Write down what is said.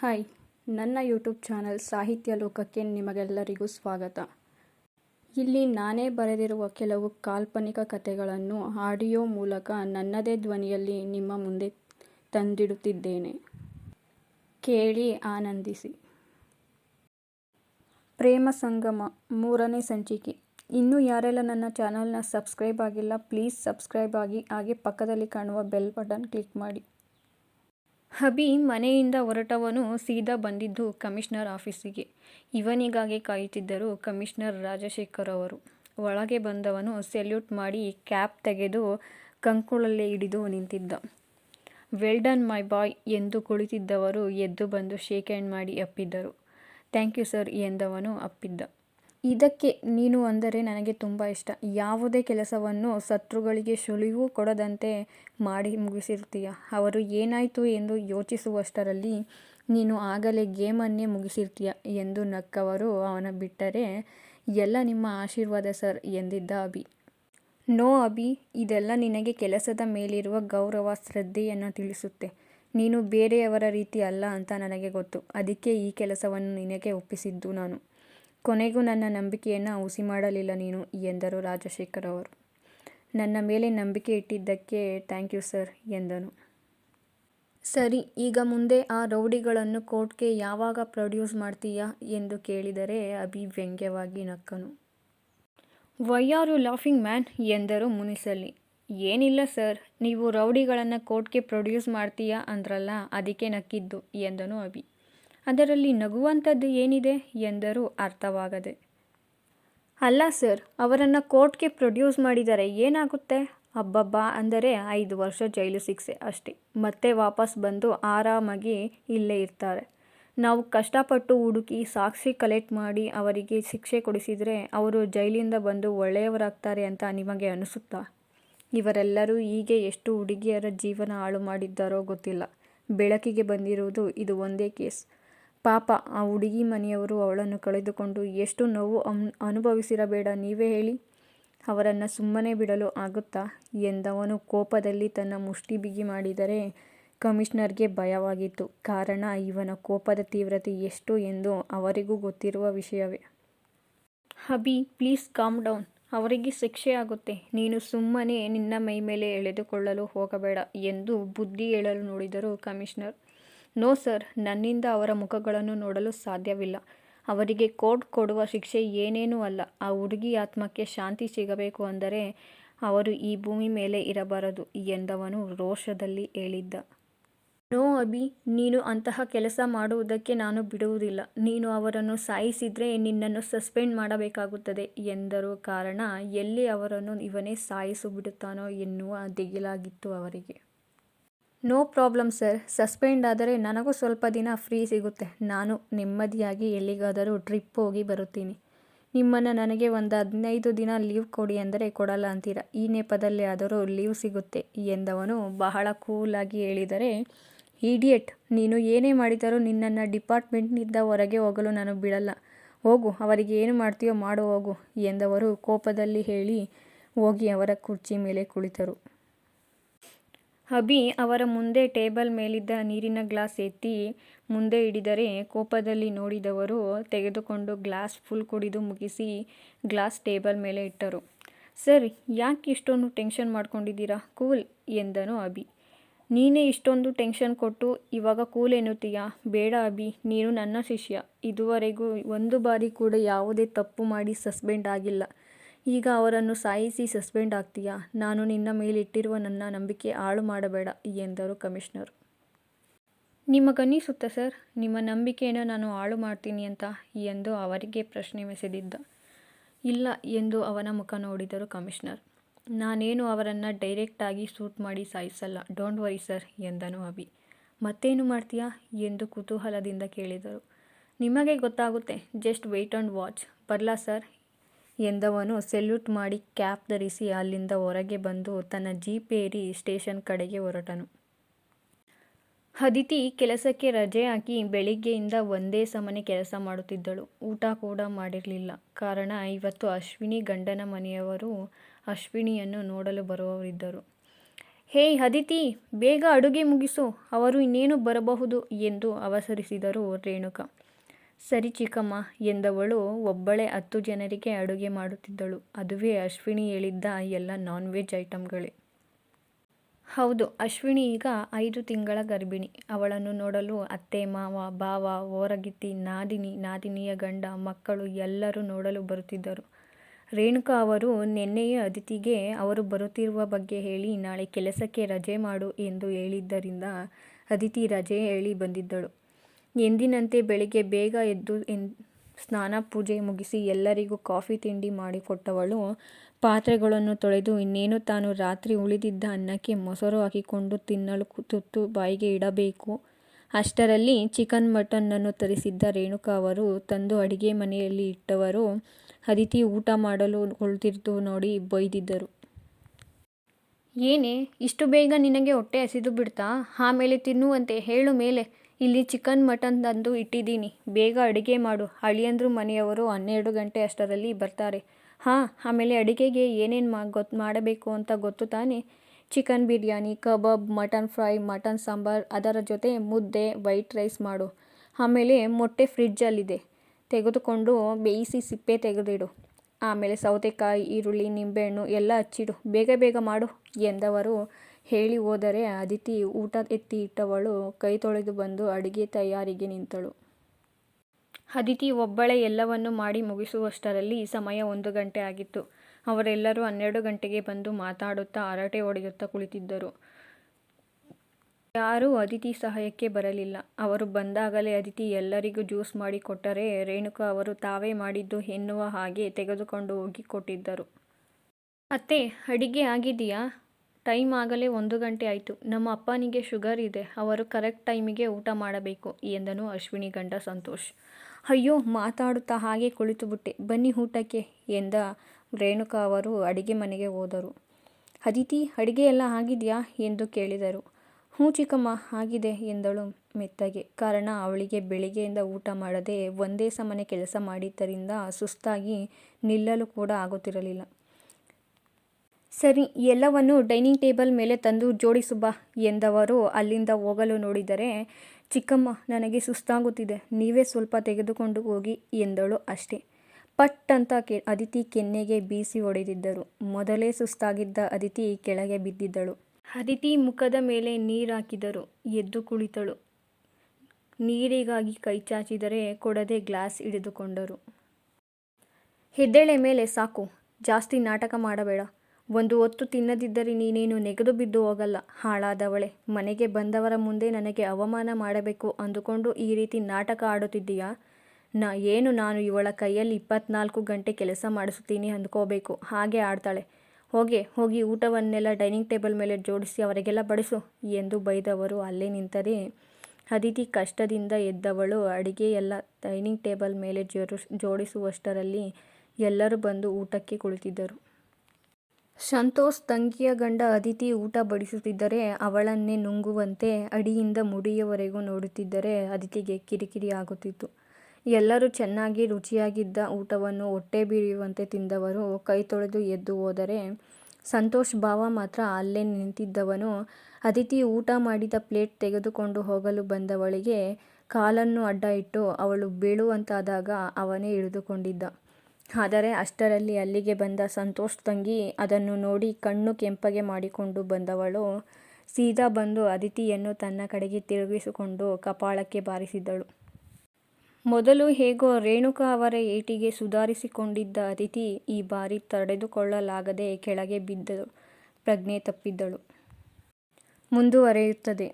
Hi ನನ್ನ YouTube channel ಸಾಹಿತ್ಯ ಲೋಕಕ್ಕೆ ನಿಮಗೆಲ್ಲರಿಗೂ ಸ್ವಾಗತ. ಇಲ್ಲಿ ನಾನೇ ಬರೆದಿರುವ ಕೆಲವು ಕಾಲ್ಪನಿಕ ಕಥೆಗಳನ್ನು ಆಡಿಯೋ ಮೂಲಕ ನನ್ನದೇ ಧ್ವನಿಯಲ್ಲಿ ನಿಮ್ಮ ಮುಂದೆ ತಂದಿಡುತ್ತಿದ್ದೇನೆ. ಕೇಳಿ ಆನಂದಿಸಿ. ಪ್ರೇಮ ಸಂಗಮ ಮೂರನೇ ಸಂಚಿಕೆ. ಇನ್ನೂ ಯಾರೆಲ್ಲ ನನ್ನ ಚಾನಲ್ನ ಸಬ್ಸ್ಕ್ರೈಬ್ ಆಗಿಲ್ಲ ಪ್ಲೀಸ್ ಸಬ್ಸ್ಕ್ರೈಬ್ ಆಗಿ ಹಾಗೆ ಪಕ್ಕದಲ್ಲಿ ಕಾಣುವ ಬೆಲ್ ಬಟನ್ ಕ್ಲಿಕ್ ಮಾಡಿ. ಹಬಿ ಮನೆಯಿಂದ ಹೊರಟವನು ಸೀದಾ ಬಂದಿದ್ದು ಕಮಿಷನರ್ ಆಫೀಸಿಗೆ. ಇವನಿಗಾಗಿ ಕಾಯುತ್ತಿದ್ದರು ಕಮಿಷನರ್ ರಾಜಶೇಖರ್ ಅವರು. ಒಳಗೆ ಬಂದವನು ಸೆಲ್ಯೂಟ್ ಮಾಡಿ ಕ್ಯಾಪ್ ತೆಗೆದು ಕಂಕುಳಲ್ಲೇ ಹಿಡಿದು ನಿಂತಿದ್ದ. ವೆಲ್ ಡನ್, ಮೈ ಬಾಯ್ ಎಂದು ಕುಳಿತಿದ್ದವರು ಎದ್ದು ಬಂದು ಶೇಕ್ ಹ್ಯಾಂಡ್ ಮಾಡಿ ಅಪ್ಪಿದ್ದರು. ಥ್ಯಾಂಕ್ ಯು ಸರ್ ಎಂದವನು ಅಪ್ಪಿದ್ದ. ಇದಕ್ಕೆ ನೀನು ಅಂದರೆ ನನಗೆ ತುಂಬ ಇಷ್ಟ. ಯಾವುದೇ ಕೆಲಸವನ್ನು ಶತ್ರುಗಳಿಗೆ ಸುಳಿವು ಕೊಡದಂತೆ ಮಾಡಿ ಮುಗಿಸಿರ್ತೀಯ. ಅವರು ಏನಾಯಿತು ಎಂದು ಯೋಚಿಸುವಷ್ಟರಲ್ಲಿ ನೀನು ಆಗಲೇ ಗೇಮನ್ನೇ ಮುಗಿಸಿರ್ತೀಯ ಎಂದು ನಕ್ಕವರು ಅವನ ಬಿಟ್ಟರೆ, ಎಲ್ಲ ನಿಮ್ಮ ಆಶೀರ್ವಾದ ಸರ್ ಎಂದಿದ್ದ ಅಭಿ. ನೋ ಅಭಿ, ಇದೆಲ್ಲ ನಿನಗೆ ಕೆಲಸದ ಮೇಲಿರುವ ಗೌರವ, ಶ್ರದ್ಧೆಯನ್ನು ತಿಳಿಸುತ್ತೆ. ನೀನು ಬೇರೆಯವರ ರೀತಿ ಅಲ್ಲ ಅಂತ ನನಗೆ ಗೊತ್ತು. ಅದಕ್ಕೆ ಈ ಕೆಲಸವನ್ನು ನಿನಗೆ ಒಪ್ಪಿಸಿದ್ದು ನಾನು. ಕೊನೆಗೂ ನನ್ನ ನಂಬಿಕೆಯನ್ನು ಹುಸಿ ಮಾಡಲಿಲ್ಲ ನೀನು, ಎಂದರು ರಾಜಶೇಖರ್ ಅವರು. ನನ್ನ ಮೇಲೆ ನಂಬಿಕೆ ಇಟ್ಟಿದ್ದಕ್ಕೆ ಥ್ಯಾಂಕ್ ಯು ಸರ್ ಎಂದನು. ಸರಿ, ಈಗ ಮುಂದೆ ಆ ರೌಡಿಗಳನ್ನು ಕೋರ್ಟ್ಗೆ ಯಾವಾಗ ಪ್ರೊಡ್ಯೂಸ್ ಮಾಡ್ತೀಯಾ? ಎಂದು ಕೇಳಿದರೆ ಅಭಿ ವ್ಯಂಗ್ಯವಾಗಿ ನಕ್ಕನು. Why are you laughing man ಎಂದರು ಮುನಿಸಲ್ಲಿ. ಏನಿಲ್ಲ ಸರ್ ನೀವು ರೌಡಿಗಳನ್ನು ಕೋರ್ಟ್ಗೆ ಪ್ರೊಡ್ಯೂಸ್ ಮಾಡ್ತೀಯಾ ಅಂದ್ರಲ್ಲ, ಅದಕ್ಕೆ ನಕ್ಕಿದ್ದು, ಎಂದನು ಅಭಿ. ಅದರಲ್ಲಿ ನಗುವಂಥದ್ದು ಏನಿದೆ ಎಂದರೂ ಅರ್ಥವಾಗದೆ. ಅಲ್ಲ ಸರ್, ಅವರನ್ನು ಕೋರ್ಟ್ಗೆ ಪ್ರೊಡ್ಯೂಸ್ ಮಾಡಿದರೆ ಏನಾಗುತ್ತೆ? ಅಬ್ಬಬ್ಬಾ, ಅಂದರೆ ಐದು ವರ್ಷ ಜೈಲು ಶಿಕ್ಷೆ ಅಷ್ಟೇ. ಮತ್ತೆ ವಾಪಸ್ ಬಂದು ಆರಾಮಾಗಿ ಇಲ್ಲೇ ಇರ್ತಾರೆ. ನಾವು ಕಷ್ಟಪಟ್ಟು ಹುಡುಕಿ ಸಾಕ್ಷಿ ಕಲೆಕ್ಟ್ ಮಾಡಿ ಅವರಿಗೆ ಶಿಕ್ಷೆ ಕೊಡಿಸಿದರೆ ಅವರು ಜೈಲಿಂದ ಬಂದು ಒಳ್ಳೆಯವರಾಗ್ತಾರೆ ಅಂತ ನಿಮಗೆ ಅನಿಸುತ್ತಾ? ಇವರೆಲ್ಲರೂ ಹೀಗೆ ಎಷ್ಟು ಹುಡುಗಿಯರ ಜೀವನ ಹಾಳು ಮಾಡಿದ್ದಾರೋ ಗೊತ್ತಿಲ್ಲ. ಬೆಳಕಿಗೆ ಬಂದಿರುವುದು ಇದು ಒಂದೇ ಕೇಸ್. ಪಾಪ ಆ ಹುಡುಗಿ ಮನೆಯವರು ಅವಳನ್ನು ಕಳೆದುಕೊಂಡು ಎಷ್ಟು ನೋವು ಅನುಭವಿಸಿರಬೇಡ ನೀವೇ ಹೇಳಿ. ಅವರನ್ನು ಸುಮ್ಮನೆ ಬಿಡಲು ಆಗುತ್ತಾ? ಎಂದವನು ಕೋಪದಲ್ಲಿ ತನ್ನ ಮುಷ್ಟಿ ಬಿಗಿ ಮಾಡಿದರೆ ಕಮಿಷನರ್ಗೆ ಭಯವಾಗಿತ್ತು. ಕಾರಣ ಇವನ ಕೋಪದ ತೀವ್ರತೆ ಎಷ್ಟು ಎಂದು ಅವರಿಗೂ ಗೊತ್ತಿರುವ ವಿಷಯವೇ. Hubby, please calm down. ಅವರಿಗೆ ಶಿಕ್ಷೆ ಆಗುತ್ತೆ. ನೀನು ಸುಮ್ಮನೆ ನಿನ್ನ ಮೈ ಮೇಲೆ ಎಳೆದುಕೊಳ್ಳಲು ಹೋಗಬೇಡ ಎಂದು ಬುದ್ಧಿ ಹೇಳಲು ನೋಡಿದರು ಕಮಿಷನರ್. ನೋ ಸರ್, ನನ್ನಿಂದ ಅವರ ಮುಖಗಳನ್ನು ನೋಡಲು ಸಾಧ್ಯವಿಲ್ಲ. ಅವರಿಗೆ ಕೋರ್ಟ್ ಕೊಡುವ ಶಿಕ್ಷೆ ಏನೇನೂ ಅಲ್ಲ. ಆ ಹುಡುಗಿ ಆತ್ಮಕ್ಕೆ ಶಾಂತಿ ಸಿಗಬೇಕು ಅಂದರೆ ಅವರು ಈ ಭೂಮಿ ಮೇಲೆ ಇರಬಾರದು ಎಂದವನು ರೋಷದಲ್ಲಿ ಹೇಳಿದ್ದ. ನೋ ಅಭಿ, ನೀನು ಅಂತಹ ಕೆಲಸ ಮಾಡುವುದಕ್ಕೆ ನಾನು ಬಿಡುವುದಿಲ್ಲ. ನೀನು ಅವರನ್ನು ಸಾಯಿಸಿದರೆ ನಿನ್ನನ್ನು ಸಸ್ಪೆಂಡ್ ಮಾಡಬೇಕಾಗುತ್ತದೆ ಎಂದರು. ಕಾರಣ, ಎಲ್ಲಿ ಅವರನ್ನು ಇವನೇ ಸಾಯಿಸು ಬಿಡುತ್ತಾನೋ ಎನ್ನುವ ದಿಗಿಲಾಗಿತ್ತು ಅವರಿಗೆ. ನೋ ಪ್ರಾಬ್ಲಮ್ ಸರ್ ಸಸ್ಪೆಂಡ್ ಆದರೆ ನನಗೂ ಸ್ವಲ್ಪ ದಿನ ಫ್ರೀ ಸಿಗುತ್ತೆ. ನಾನು ನೆಮ್ಮದಿಯಾಗಿ ಎಲ್ಲಿಗಾದರೂ ಟ್ರಿಪ್ ಹೋಗಿ ಬರುತ್ತೀನಿ. ನಿಮ್ಮನ್ನು ನನಗೆ ಒಂದು ಹದಿನೈದು ದಿನ ಲೀವ್ ಕೊಡಿ ಅಂದರೆ ಕೊಡಲ್ಲ ಅಂತೀರ? ಈ ನೆಪದಲ್ಲಿ ಆದರೂ ಲೀವ್ ಸಿಗುತ್ತೆ ಎಂದವನು ಬಹಳ ಕೂಲಾಗಿ ಹೇಳಿದರೆ ಇಡಿಯಟ್ ನೀನು ಏನೇ ಮಾಡಿದರೂ ನಿನ್ನನ್ನು ಡಿಪಾರ್ಟ್ಮೆಂಟ್ನಿಂದ ಹೊರಗೆ ಹೋಗಲು ನಾನು ಬಿಡಲ್ಲ. ಹೋಗು, ಅವರಿಗೆ ಏನು ಮಾಡ್ತೀಯೋ ಮಾಡು, ಹೋಗು, ಎಂದವರು ಕೋಪದಲ್ಲಿ ಹೇಳಿ ಹೋಗಿ ಅವರ ಕುರ್ಚಿ ಮೇಲೆ ಕುಳಿತರು. ಅಭಿ ಅವರ ಮುಂದೆ ಟೇಬಲ್ ಮೇಲಿದ್ದ ನೀರಿನ ಗ್ಲಾಸ್ ಎತ್ತಿ ಮುಂದೆ ಹಿಡಿದರೆ ಕೋಪದಲ್ಲಿ ನೋಡಿದವರು ತೆಗೆದುಕೊಂಡು ಗ್ಲಾಸ್ ಫುಲ್ ಕುಡಿದು ಮುಗಿಸಿ ಗ್ಲಾಸ್ ಟೇಬಲ್ ಮೇಲೆ ಇಟ್ಟರು. ಸರ್, ಯಾಕೆ ಇಷ್ಟೊಂದು ಟೆನ್ಷನ್ ಮಾಡ್ಕೊಂಡಿದ್ದೀರಾ? ಕೂಲ್, ಎಂದನು ಅಭಿ ನೀನೇ ಇಷ್ಟೊಂದು ಟೆನ್ಷನ್ ಕೊಟ್ಟು ಇವಾಗ ಕೂಲ್ ಎನ್ನುತ್ತೀಯಾ? ಬೇಡ ಅಭಿ ನೀನು ನನ್ನ ಶಿಷ್ಯ. ಇದುವರೆಗೂ ಒಂದು ಬಾರಿ ಕೂಡ ಯಾವುದೇ ತಪ್ಪು ಮಾಡಿ ಸಸ್ಪೆಂಡ್ ಆಗಿಲ್ಲ. ಈಗ ಅವರನ್ನು ಸಾಯಿಸಿ ಸಸ್ಪೆಂಡ್ ಆಗ್ತೀಯಾ? ನಾನು ನಿನ್ನ ಮೇಲಿಟ್ಟಿರುವ ನನ್ನ ನಂಬಿಕೆ ಹಾಳು ಮಾಡಬೇಡ, ಎಂದರು ಕಮಿಷನರ್. ನಿಮಗನ್ನಿಸುತ್ತ ಸರ್. ನಿಮ್ಮ ನಂಬಿಕೆಯನ್ನು ನಾನು ಹಾಳು ಮಾಡ್ತೀನಿ ಅಂತ, ಎಂದು ಅವರಿಗೆ ಪ್ರಶ್ನೆ ಮೆಸೆದಿದ್ದ ಇಲ್ಲ, ಎಂದು ಅವನ ಮುಖ ನೋಡಿದರು ಕಮಿಷನರ್. ನಾನೇನು ಅವರನ್ನು ಡೈರೆಕ್ಟಾಗಿ ಸೂಟ್ ಮಾಡಿ ಸಾಯಿಸಲ್ಲ, ಡೋಂಟ್ ವರಿ, ಸರ್, ಎಂದನು ಅಭಿ. ಮತ್ತೇನು ಮಾಡ್ತೀಯಾ? ಎಂದು ಕುತೂಹಲದಿಂದ ಕೇಳಿದರು. ನಿಮಗೆ ಗೊತ್ತಾಗುತ್ತೆ, ಜಸ್ಟ್ ವೆಯ್ಟ್ ಆ್ಯಂಡ್ ವಾಚ್. ಬರಲಾ, ಸರ್ ಎಂದವನು ಸೆಲ್ಯೂಟ್ ಮಾಡಿ ಕ್ಯಾಪ್ ಧರಿಸಿ ಅಲ್ಲಿಂದ ಹೊರಗೆ ಬಂದು ತನ್ನ ಜೀಪೇರಿ ಸ್ಟೇಷನ್ ಕಡೆಗೆ ಹೊರಟನು. ಅದಿತಿ ಕೆಲಸಕ್ಕೆ ರಜೆ ಹಾಕಿ ಬೆಳಿಗ್ಗೆಯಿಂದ ಒಂದೇ ಸಮನೆ ಕೆಲಸ ಮಾಡುತ್ತಿದ್ದಳು. ಊಟ ಕೂಡ ಮಾಡಿರಲಿಲ್ಲ. ಕಾರಣ, ಇವತ್ತು ಅಶ್ವಿನಿ ಗಂಡನ ಮನೆಯವರು ಅಶ್ವಿನಿಯನ್ನು ನೋಡಲು ಬರುವವರಿದ್ದರು. ಹೇಯ್ ಅದಿತಿ, ಬೇಗ ಅಡುಗೆ ಮುಗಿಸು. ಅವರು ಇನ್ನೇನು ಬರಬಹುದು ಎಂದು ಅವಸರಿಸಿದರು ರೇಣುಕ. ಸರಿ ಚಿಕ್ಕಮ್ಮ ಎಂದವಳು ಒಬ್ಬಳೇ ಹತ್ತು ಜನರಿಗೆ ಅಡುಗೆ ಮಾಡುತ್ತಿದ್ದಳು. ಅದುವೇ ಅಶ್ವಿನಿ ಹೇಳಿದ್ದ ಎಲ್ಲ ನಾನ್ ವೆಜ್ ಐಟಮ್ಗಳೇ ಹೌದು, ಅಶ್ವಿನಿ ಈಗ ಐದು ತಿಂಗಳ ಗರ್ಭಿಣಿ. ಅವಳನ್ನು ನೋಡಲು ಅತ್ತೆ, ಮಾವ ಬಾವ ಓರಗಿತ್ತಿ, ನಾದಿನಿ, ನಾದಿನಿಯ ಗಂಡ, ಮಕ್ಕಳು ಎಲ್ಲರೂ ನೋಡಲು ಬರುತ್ತಿದ್ದರು. ರೇಣುಕಾ ಅವರು ನಿನ್ನೆಯೇ ಅದಿತಿಗೆ ಅವರು ಬರುತ್ತಿರುವ ಬಗ್ಗೆ ಹೇಳಿ, ನಾಳೆ ಕೆಲಸಕ್ಕೆ ರಜೆ ಮಾಡು ಎಂದು ಹೇಳಿದ್ದರಿಂದ ಅದಿತಿ ರಜೆ ಹೇಳಿ ಬಂದಿದ್ದಳು. ಎಂದಿನಂತೆ ಬೆಳಿಗ್ಗೆ ಬೇಗ ಎದ್ದು ಎನ್, ಸ್ನಾನ ಪೂಜೆ ಮುಗಿಸಿ ಎಲ್ಲರಿಗೂ ಕಾಫಿ ತಿಂಡಿ ಮಾಡಿಕೊಟ್ಟವಳು ಪಾತ್ರೆಗಳನ್ನು ತೊಳೆದು ಇನ್ನೇನು ತಾನು ರಾತ್ರಿ ಉಳಿದಿದ್ದ ಅನ್ನಕ್ಕೆ ಮೊಸರು ಹಾಕಿಕೊಂಡು ತಿನ್ನಲು ತುತ್ತು ಬಾಯಿಗೆ ಇಡಬೇಕು. ಅಷ್ಟರಲ್ಲಿ ಚಿಕನ್ ಮಟನ್ನನ್ನು ತರಿಸಿದ್ದ ರೇಣುಕಾ ಅವರು ತಂದು ಅಡಿಗೆ ಮನೆಯಲ್ಲಿ ಇಟ್ಟವರು. ಅದಿತಿ ಊಟ ಮಾಡಲು ಕುಳಿತಿದ್ದು ನೋಡಿ ಬೈದಿದ್ದರು. ಏನೇ, ಇಷ್ಟು ಬೇಗ ನಿನಗೆ ಹೊಟ್ಟೆ ಹಸಿದು ಬಿಡ್ತಾ? ಆಮೇಲೆ ತಿನ್ನುವಂತೆ ಹೇಳು ಮೇಲೆ. ಇಲ್ಲಿ ಚಿಕನ್ ಮಟನ್ ತಂದು ಇಟ್ಟಿದ್ದೀನಿ. ಬೇಗ ಅಡುಗೆ ಮಾಡು. ಅಳಿಯಂದ್ರು ಮನೆಯವರು ಹನ್ನೆರಡು ಗಂಟೆ ಅಷ್ಟರಲ್ಲಿ ಬರ್ತಾರೆ. ಹಾಂ, ಆಮೇಲೆ ಅಡುಗೆಗೆ ಏನೇನು ಮಾ ಗೊತ್ತು ಮಾಡಬೇಕು ಅಂತ ಗೊತ್ತು ತಾನೇ? Chicken biryani, kebab, mutton fry, mutton sambar, ಅದರ ಜೊತೆ ಮುದ್ದೆ, ವೈಟ್ ರೈಸ್ ಮಾಡು. ಆಮೇಲೆ ಮೊಟ್ಟೆ ಫ್ರಿಜ್ಜಲ್ಲಿದೆ. ತೆಗೆದುಕೊಂಡು ಬೇಯಿಸಿ ಸಿಪ್ಪೆ ತೆಗೆದಿಡು. ಆಮೇಲೆ ಸೌತೆಕಾಯಿ, ಈರುಳ್ಳಿ, ನಿಂಬೆಹಣ್ಣು ಎಲ್ಲ ಹಚ್ಚಿಡು. ಬೇಗ ಬೇಗ ಮಾಡು ಎಂದವರು ಹೇಳಿ ಹೋದರೆ ಅದಿತಿ ಊಟ ಎತ್ತಿ ಇಟ್ಟವಳು ಕೈ ತೊಳೆದು ಬಂದು ಅಡುಗೆ ತಯಾರಿಗೆ ನಿಂತಳು. ಅದಿತಿ ಒಬ್ಬಳೇ ಎಲ್ಲವನ್ನು ಮಾಡಿ ಮುಗಿಸುವಷ್ಟರಲ್ಲಿ ಸಮಯ ಒಂದು ಗಂಟೆ ಆಗಿತ್ತು. ಅವರೆಲ್ಲರೂ ಹನ್ನೆರಡು ಗಂಟೆಗೆ ಬಂದು ಮಾತಾಡುತ್ತಾ ಹರಟೆ ಹೊಡೆಯುತ್ತಾ ಕುಳಿತಿದ್ದರು. ಯಾರೂ ಅದಿತಿ ಸಹಾಯಕ್ಕೆ ಬರಲಿಲ್ಲ. ಅವರು ಬಂದಾಗಲೇ ಅದಿತಿ ಎಲ್ಲರಿಗೂ ಜ್ಯೂಸ್ ಮಾಡಿ ಕೊಟ್ಟರೆ ರೇಣುಕಾ ಅವರು ತಾವೇ ಮಾಡಿದ್ದು ಎನ್ನುವ ಹಾಗೆ ತೆಗೆದುಕೊಂಡು ಹೋಗಿ ಕೊಟ್ಟಿದ್ದರು. ಅತ್ತೆ, ಅಡಿಗೆ ಆಗಿದೆಯಾ? ಟೈಮ್ ಆಗಲೇ ಒಂದು ಗಂಟೆ ಆಯಿತು. ನಮ್ಮ ಅಪ್ಪನಿಗೆ ಶುಗರ್ ಇದೆ. ಅವರು ಕರೆಕ್ಟ್ ಟೈಮಿಗೆ ಊಟ ಮಾಡಬೇಕು ಎಂದನು ಅಶ್ವಿನಿ ಗಂಡ ಸಂತೋಷ್. ಅಯ್ಯೋ, ಮಾತಾಡುತ್ತಾ ಹಾಗೆ ಕುಳಿತುಬಿಟ್ಟೆ. ಬನ್ನಿ ಊಟಕ್ಕೆ ಎಂದ ರೇಣುಕಾ ಅವರು ಅಡಿಗೆ ಮನೆಗೆ ಹೋದರು. ಅದಿತಿ, ಅಡಿಗೆ ಎಲ್ಲ ಆಗಿದೆಯಾ ಎಂದು ಕೇಳಿದರು. ಹ್ಞೂ ಚಿಕ್ಕಮ್ಮ, ಆಗಿದೆ ಎಂದಳು ಮೆತ್ತಗೆ. ಕಾರಣ, ಅವಳಿಗೆ ಬೆಳಿಗ್ಗೆಯಿಂದ ಊಟ ಮಾಡದೆ ಒಂದೇ ಸಮನೆ ಕೆಲಸ ಮಾಡಿದ್ದರಿಂದ ಸುಸ್ತಾಗಿ ನಿಲ್ಲಲು ಕೂಡ ಆಗುತ್ತಿರಲಿಲ್ಲ. ಸರಿ, ಎಲ್ಲವನ್ನು ಡೈನಿಂಗ್ ಟೇಬಲ್ ಮೇಲೆ ತಂದು ಜೋಡಿಸು ಬಾ ಎಂದವರು ಅಲ್ಲಿಂದ ಹೋಗಲು ನೋಡಿದರೆ, ಚಿಕ್ಕಮ್ಮ, ನನಗೆ ಸುಸ್ತಾಗುತ್ತಿದೆ, ನೀವೇ ಸ್ವಲ್ಪ ತೆಗೆದುಕೊಂಡು ಹೋಗಿ ಎಂದಳು ಅಷ್ಟೇ. ಪಟ್ ಅಂತ ಕೆ, ಅದಿತಿ ಕೆನ್ನೆಗೆ ಬೀಸಿ ಹೊಡೆದಿದ್ದರು. ಮೊದಲೇ ಸುಸ್ತಾಗಿದ್ದ ಅದಿತಿ ಕೆಳಗೆ ಬಿದ್ದಿದ್ದಳು. ಅದಿತಿ ಮುಖದ ಮೇಲೆ ನೀರು ಹಾಕಿದರು, ಎದ್ದು ಕುಳಿತಳು. ನೀರಿಗಾಗಿ ಕೈ ಚಾಚಿದರೆ ಕೊಡದೆ ಗ್ಲಾಸ್ ಹಿಡಿದುಕೊಂಡರು. ಹೆದ್ದೇಳೆ ಮೇಲೆ ಸಾಕು, ಜಾಸ್ತಿ ನಾಟಕ ಮಾಡಬೇಡ. ಒಂದು ಹೊತ್ತು ತಿನ್ನದಿದ್ದರೆ ನೀನೇನು ನೆಗೆದು ಬಿದ್ದು ಹೋಗಲ್ಲ. ಹಾಳಾದವಳೆ. ಮನೆಗೆ ಬಂದವರ ಮುಂದೆ ನನಗೆ ಅವಮಾನ ಮಾಡಬೇಕು ಅಂದುಕೊಂಡು ಈ ರೀತಿ ನಾಟಕ ಆಡುತ್ತಿದ್ದೀಯಾ? ನಾ, ಏನು ನಾನು ಇವಳ ಕೈಯಲ್ಲಿ ಇಪ್ಪತ್ನಾಲ್ಕು ಗಂಟೆ ಕೆಲಸ ಮಾಡಿಸುತ್ತೀನಿ ಅಂದ್ಕೋಬೇಕು. ಹಾಗೆ ಆಡ್ತಾಳೆ. ಹೋಗೆ, ಹೋಗಿ ಊಟವನ್ನೆಲ್ಲ ಡೈನಿಂಗ್ ಟೇಬಲ್ ಮೇಲೆ ಜೋಡಿಸಿ ಅವರಿಗೆಲ್ಲ ಬಡಿಸು ಎಂದು ಬೈದವರು ಅಲ್ಲೇ ನಿಂತರೆ ಅದಿತಿ ಕಷ್ಟದಿಂದ ಎದ್ದವಳು. ಅಡಿಗೆ ಎಲ್ಲ ಡೈನಿಂಗ್ ಟೇಬಲ್ ಮೇಲೆ ಜೋಡಿಸುವಷ್ಟರಲ್ಲಿ ಎಲ್ಲರೂ ಬಂದು ಊಟಕ್ಕೆ ಕುಳಿತಿದ್ದರು. ಸಂತೋಷ್ ತಂಗಿಯ ಗಂಡ ಅದಿತಿ ಊಟ ಬಡಿಸುತ್ತಿದ್ದರೆ ಅವಳನ್ನೇ ನುಂಗುವಂತೆ ಅಡಿಯಿಂದ ಮುಡಿಯವರೆಗೂ ನೋಡುತ್ತಿದ್ದರೆ ಅದಿತಿಗೆ ಕಿರಿಕಿರಿ ಆಗುತ್ತಿತ್ತು. ಎಲ್ಲರೂ ಚೆನ್ನಾಗಿ ರುಚಿಯಾಗಿದ್ದ ಊಟವನ್ನು ಹೊಟ್ಟೆ ಬಿರಿಯುವಂತೆ ತಿಂದವರು ಕೈ ತೊಳೆದು ಎದ್ದು ಹೋದರೆ ಸಂತೋಷ್ ಭಾವ ಮಾತ್ರ ಅಲ್ಲೇ ನಿಂತಿದ್ದವನು ಅದಿತಿ ಊಟ ಮಾಡಿದ ಪ್ಲೇಟ್ ತೆಗೆದುಕೊಂಡು ಹೋಗಲು ಬಂದವಳಿಗೆ ಕಾಲನ್ನು ಅಡ್ಡ ಇಟ್ಟು ಅವಳು ಬೀಳುವಂತಾದಾಗ ಅವನೇ ಹಿಡಿದುಕೊಂಡಿದ್ದ. ಆದರೆ ಅಷ್ಟರಲ್ಲಿ ಅಲ್ಲಿಗೆ ಬಂದ ಸಂತೋಷ್ ತಂಗಿ ಅದನ್ನು ನೋಡಿ ಕಣ್ಣು ಕೆಂಪಗೆ ಮಾಡಿಕೊಂಡು ಬಂದವಳು ಸೀದಾ ಬಂದು ಅದಿತಿಯನ್ನು ತನ್ನ ಕಡೆಗೆ ತಿರುಗಿಸಿಕೊಂಡು ಕಪಾಳಕ್ಕೆ ಬಾರಿಸಿದಳು. ಮೊದಲು ಹೇಗೋ ರೇಣುಕಾ ಅವರ ಏಟಿಗೆ ಸುಧಾರಿಸಿಕೊಂಡಿದ್ದ ಅದಿತಿ ಈ ಬಾರಿ ತಡೆದುಕೊಳ್ಳಲಾಗದೆ ಕೆಳಗೆ ಬಿದ್ದು ಪ್ರಜ್ಞೆ ತಪ್ಪಿದ್ದಳು. ಮುಂದುವರೆಯುತ್ತದೆ.